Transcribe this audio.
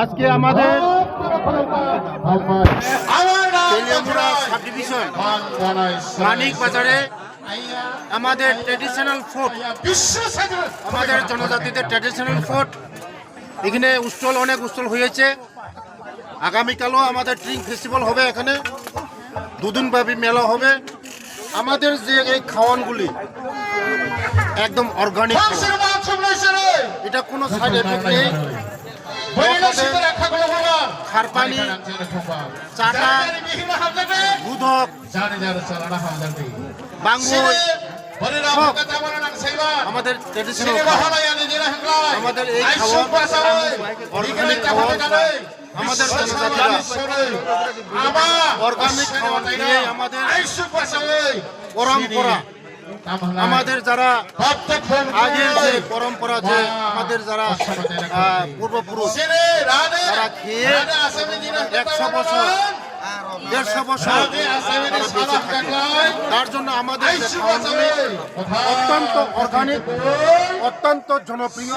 আজকে আমাদের মানিক বাজারে। আমাদের ট্রেডিশনাল ফুড আমাদের জনজাতিদের ট্র্যাডিশনাল ফুড এখানে উৎসল অনেক উৎসল হয়েছে। আগামীকালও আমাদের ড্রিঙ্ক ফেস্টিভ্যাল হবে এখানে। দুদিনব্যাপী মেলা হবে। আমাদের যে এই খাওয়ানগুলি একদম অর্গানিক এটা কোনো সাইড এফেক্ট নেই। বৈনাশিক রক্ষা করব ভগবান খার পানি চাটা। সাইবা আমাদের আমাদের এই অর্গানিক আমাদের পরম্পরা। আমাদের যারা আগের যে পরম্পরা যে আমাদের যারা পূর্বপুরুষ তারা খেয়ে একশো বছর দেড়শো বছর তারা জন্য আমাদের অত্যন্ত অর্গানিক অত্যন্ত জনপ্রিয়।